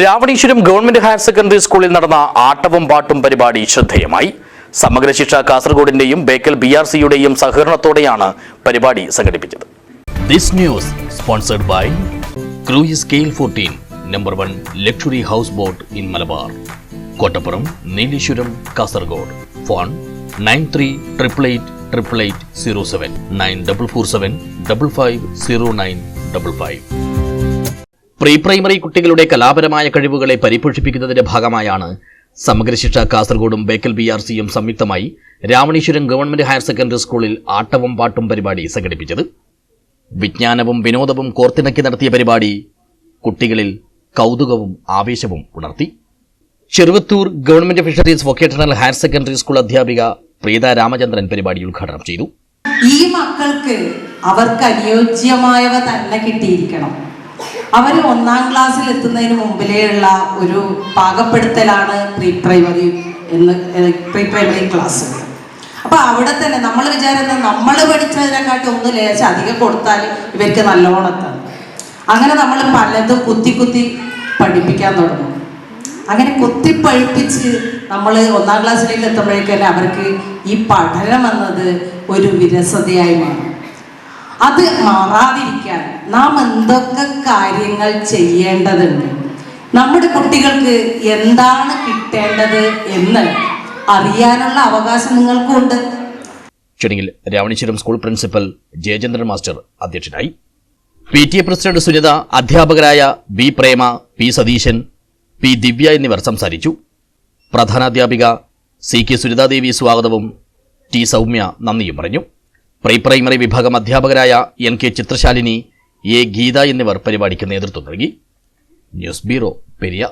Ravaneeswaram government higher secondary സ്കൂളിൽ നടന്ന ആട്ടവും പാട്ടും പരിപാടി ശ്രദ്ധേയമായി. സമഗ്ര ശിക്ഷ കാസർഗോഡിന്റെയും ബേക്കൽ ബി ആർ സിയുടെയും സഹകരണത്തോടെയാണ് പരിപാടി സംഘടിപ്പിച്ചത്. This news sponsored by cruise കെയിൽ fourteen number one luxury house boat in Malabar Kottappuram Nileshwaram Kasaragod phone double five zero nine double five pre primary കുട്ടികളുടെ കലാപരമായ കഴിവുകളെ പരിപോഷിപ്പിക്കുന്നതിന്റെ ഭാഗമായാണ് സമഗ്രശിക്ഷ കാസർഗോഡും ബേക്കൽ ബി ആർ സിയും സംയുക്തമായി രാമണീശ്വരം ഗവൺമെന്റ് ഹയർ സെക്കൻഡറി സ്കൂളിൽ ആട്ടവും പാട്ടും പരിപാടി സംഘടിപ്പിച്ചത്. വിജ്ഞാനവും വിനോദവും കോർത്തിണക്കി നടത്തിയ പരിപാടി കുട്ടികളിൽ കൗതുകവും ആവേശവും ഉണർത്തി. Cheruvathur government fisheries vocational higher secondary school അധ്യാപിക പ്രീത രാമചന്ദ്രൻ പരിപാടി ഉദ്ഘാടനം ചെയ്തു. ഈ മക്കൾക്ക് അവർക്ക് അനുയോജ്യമായവ തന്നെ കിട്ടിയിരിക്കണം. അവർ ഒന്നാം ക്ലാസ്സിൽ എത്തുന്നതിന് മുമ്പിലേയുള്ള ഒരു പാകപ്പെടുത്തലാണ് പ്രീ പ്രൈമറി എന്ന് പ്രീ പ്രൈമറി ക്ലാസ് അപ്പൊ അവിടെ തന്നെ നമ്മൾ വിചാരിക്കുന്നത് നമ്മൾ പഠിച്ചതിനെക്കാട്ടും ഒന്ന് ലേശം അധികം കൊടുത്താൽ ഇവർക്ക് നല്ലോണം എത്താം. അങ്ങനെ നമ്മൾ പലതും കുത്തി കുത്തി പഠിപ്പിക്കാൻ തുടങ്ങും. അങ്ങനെ കുത്തി പഴിപ്പിച്ച് നമ്മൾ ഒന്നാം ക്ലാസ്സിലേക്ക് എത്തുമ്പോഴേക്കും അവർക്ക് ഈ പഠനം എന്നത് ഒരു വിരസതയായി മാറും. അത് മാറാതിരിക്കാൻ നാം എന്തൊക്കെ കാര്യങ്ങൾ ചെയ്യേണ്ടതുണ്ട്? നമ്മുടെ കുട്ടികൾക്ക് എന്താണ് കിട്ടേണ്ടത് എന്ന് അറിയാനുള്ള അവകാശം നിങ്ങൾക്കുണ്ട്. ചടങ്ങിൽ Raveeshwaram school principal Jayachandran master അധ്യക്ഷനായി. P T A president Sunitha അധ്യാപകരായ B Prema P Satheesan P Divya എന്നിവർ സംസാരിച്ചു. പ്രധാനാധ്യാപിക സി കെ സുനിതാദേവി സ്വാഗതവും ടി സൗമ്യ നന്ദിയും പറഞ്ഞു. പ്രീ പ്രൈമറി വിഭാഗം അധ്യാപകരായ N K Chithrashalini A Geetha എന്നിവർ പരിപാടിക്ക് നേതൃത്വം നൽകി. News bureau Periya